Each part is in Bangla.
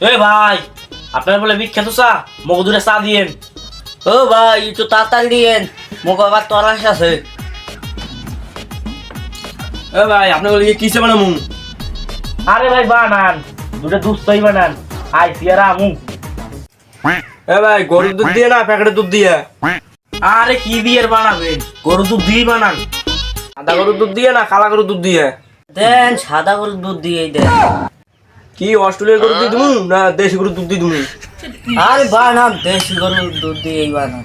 এ ভাই, আপনার বলে বিখ্যাত চা মগু দূরে চা দিয়েন। ও ভাই, একটু তাড়াতাড়ি দিয়েন মোক আবার তরাস আছে। এ ভাই আপনি বলে কিসে বানামু আরে ভাই, বানান, দুটো দুধ চাই বানান আই সিয়ারা আমু। এ ভাই, গরুর দুধ দিয়ে না, প্যাকেটের দুধ দিয়ে? আরে কি দিয়ে বানাবেন? গরু দুধ দিয়ে বানান। সাদা গরুর দুধ দিয়ে না, কালা গরুর দুধ দিয়ে? দেন, সাদা গরুর দুধ দিয়েই দেন। কি অস্ট্রেলিয়ার গরুর দিয়ে দিমু না দেশি গরুর দুধ দিয়ে দিমু? আরে বানান দেশি গরুর দুধ দিয়েই বানান।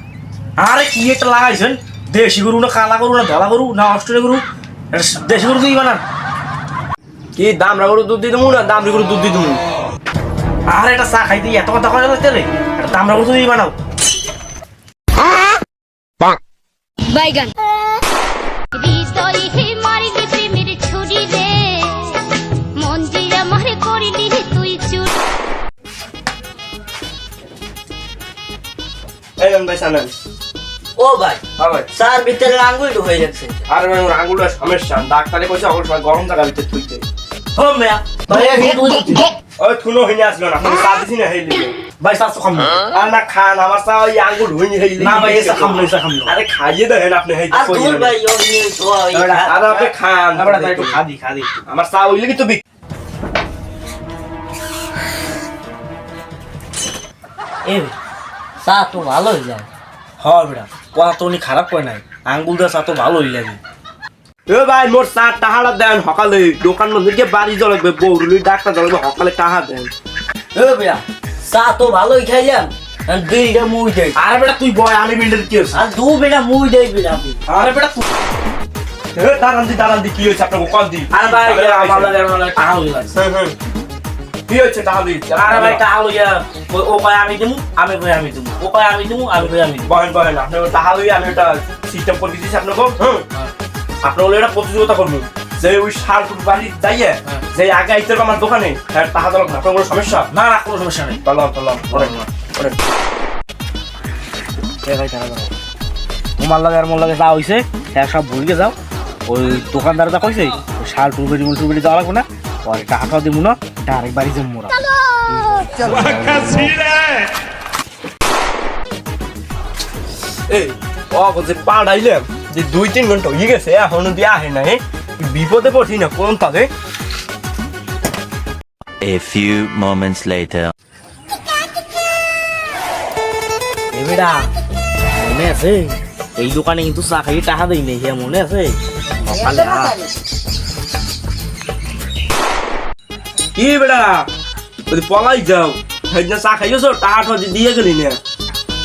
আরে কি এটা লাগাইছেন? দেশি গরু না কালা গরু না ধলা গরু না অস্ট্রেলিয়া গরু? দেশি গরু দিয়ে বানান। কি দামরা গরুর দুধ দিয়ে দিমু না দামরি গরুর দুধ দিয়ে দিমু? আর এটা চা খাইতে এত কথা কয় লাগতে রে এটা দামরা গরু দিয়ে বানাও। বাইগান। ও ভাই হ্যাঁ ভাই। চার ভিতরে আঙ্গুল যাচ্ছে। আরে ভাই ওর আঙুলটা সমস্যা। ডাক্তারে কইছে আঙুল সময় গরম জায়গা ভিতরে থুইতে। ও মেয়া ভাই আমি দুধ ওই থুনো হইনি আসলো না আপনি চা দিছি না হেইলি ভাই চা তো খাম। আর না খান আমার চা ওই আঙুল হইনি হেইলি না ভাই এসা খাম এসা খাম। আরে খাইয়ে দেখেন আপনি হেই আর দূর ভাই ও তো ওই আপনি খান। আবার একটু খাদি খাদি। আমার চা ওইলে কি তো বিক এ চা তো ভালো হয়ে যায়। হ্যাঁ বেটা কথা তো উনি খারাপ করে নাই আঙ্গুল দেওয়া চা তো ভালোই লাগে। এ ভাই মোর চা টাহাড়া দেন সকালে দোকান মধ্যে বাড়ি জ্বলাবে বৌরুলি ডাক্তার জ্বলাবে সকালে টাহা দেন। এ ভাইয়া চা তো ভালোই খাইলাম বিলটা মুই দেই আরে বেটা তুই বয় আমি বিল্ডার কি হচ্ছে আর দু বেটা মুই দেই বিলা আরে বেটা তুই এ দাঁড়ান দি দাঁড়ান দি কি হয়েছে আপনাকে কল দি। আরে ভাই আমার টাকা হয়ে হ্যাঁ, হ্যাঁ। কি দি আরে ভাই টাকা লইয়া ও- পায় আমি দিমু আমি ভাই আমি দিমু। ও পায় আমি দিমু আমি ভাই আমি দিমু। বহেন বহেন আপনি টাহা লই আমি ওটা সিস্টেম করে দিয়েছি আপনাকে হ্যাঁ। এটা প্রতিযোগিতা করবেন যে ওই সার ফুট বাড়ি যাইয়ে হ্যাঁ। যে আগে আইতে আমার দোকানে হ্যাঁ টাহা দিলাম না। আপনার কোনো সমস্যা? না না কোনো সমস্যা নেই। এ ভাই টাকা দাও। তোমার লাগে আর মোর লাগে যা হইছে হ্যাঁ সব ভুলকে যাও। ওই দোকানদার যা কইছে শাল টুরবেটি মুল টুরবেটি যাওয়া লাগবে না। পরে টাকা দিমু না ডাইরেক্ট বাড়ি যাব মোরা এই ও যে পাড়াইলাম। যে দুই তিন ঘণ্টা হয়ে গেছে এখনও দিয়ে আহে নাই। বিপদে পড়ছি না কোন তাকে A few moments later. এ বেটা মনে আছে? এই দোকানে কিন্তু চা খাই টাকা দেই নাই মনে আছে? সকালে কি বেড়া পলাই যাও। সেদিন চা খাইছো টাকা দিয়ে গেলি না।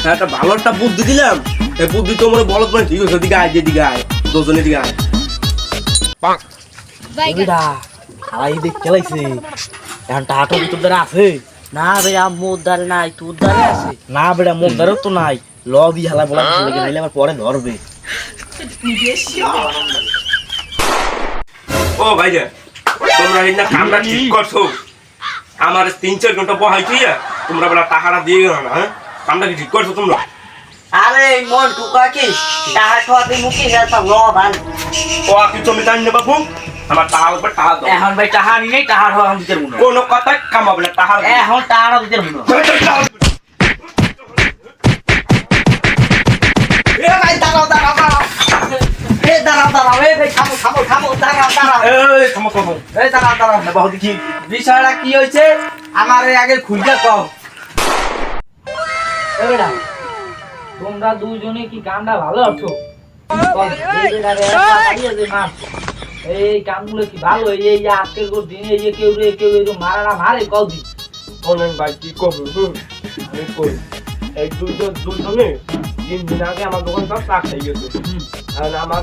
হ্যাঁ, একটা ভালো একটা বুদ্ধি দিলাম। এই বুদ্ধি তো মনে বলত মানে ঠিক আছে দিকে আয় দুজনে দিকে আয়। বেটা খালাই দেখ খেলাইছে। এখন টাকা ভিতর দ্বারা আছে? না বেটা মোর দ্বারে নাই তোর দ্বারে আছে। না বেটা মোর দ্বারাও তো নাই। ল দি হালা বলা লেগে নাইলে আবার পরে ধরবে। ও ভাই যে তোমরা এই না কামরা ঠিক করছ? আমার তিন চার ঘণ্টা বহাইছি তোমরা বেলা টাকাটা দিয়ে গেল না হ্যাঁ? কামটা কি ঠিক করছ তোমরা? আরে মন টুকা কি? টাকা খাওয়াতে মুখে গেছে ল ভাই ও কি তুমি জানি না বাবু। আমার দাও। এখন ভাই নি নাই টাকা এখন দিতে কোনো কথা কামাবে না লাগবে। এখন টাকা দিতে মনে এই দাঁড়াও দাঁড়াও বাবু দেখি বিষয়টা কি হয়েছে? আমার আগে খুঁজে কও। তোমরা দুজনে কি গানটা ভালো আছো? এই কামগুলো কি ভালো? এই আজকের দিনে এই যে কেউ রে কেউ এরকম মারা না মারে কও দি। ভাই কি করব আমি করি এই দুইজন দুইজনে তিন দিন আগে আমার দোকান সব খাই গেছে। আর আমার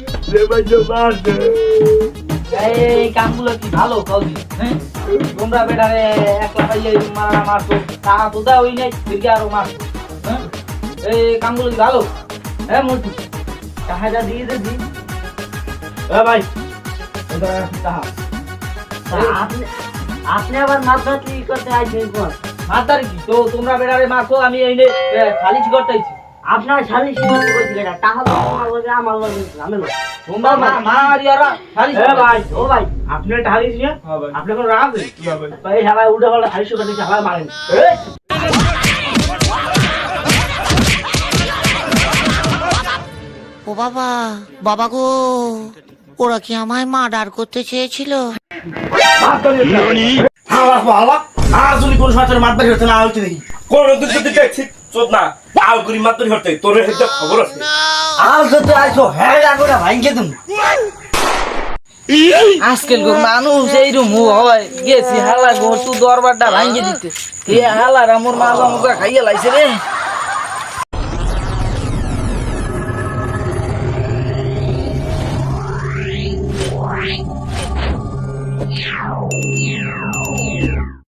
ভাই এই কামগুলো কি ভালো? হ্যাঁ? তোমরা বেটারে একলা পাইয়ে মারা মারতো টাকা তো ওই নাই ফিরকে আরও মারতো হ্যাঁ? এই কামগুলো কি ভালো? হ্যাঁ দিয়ে দে দি। হ্যাঁ ভাই টাকা। আপনি আপনি আবার মাথাটি করতে আইছেন কোন কি? তো তোমরা বেটারে মারছো আমি এই খালিজ করতেছি আপনার টাকা আমার লগে আমার লগে আমি তোমরা মা মারিয়ারা খালিজ হ্যাঁ ভাই ও ভাই আপনি হ্যাঁ আপনি কোনো রাগ ভাই। পাল্টা মারেন। বাবা বাবা গো ওরা কি আমায় মার্ডার করতে চেয়েছিল? হালা হালা আর যদি কোনো সময় তোর মারবার হতে না হইতে দেখি। কোন চোদ না আও করি মাত্র হতে তোর হেতে খবর আছে। আর যদি আইছো হ্যাঁ ভাঙ্গে তুমি। আজকাল গো মানুষ এইরকম হয় গেছি হালা গো তু দরবারটা ভাঙ্গে দিতে। এ হালার আমার খাইয়ে লাইছে রে।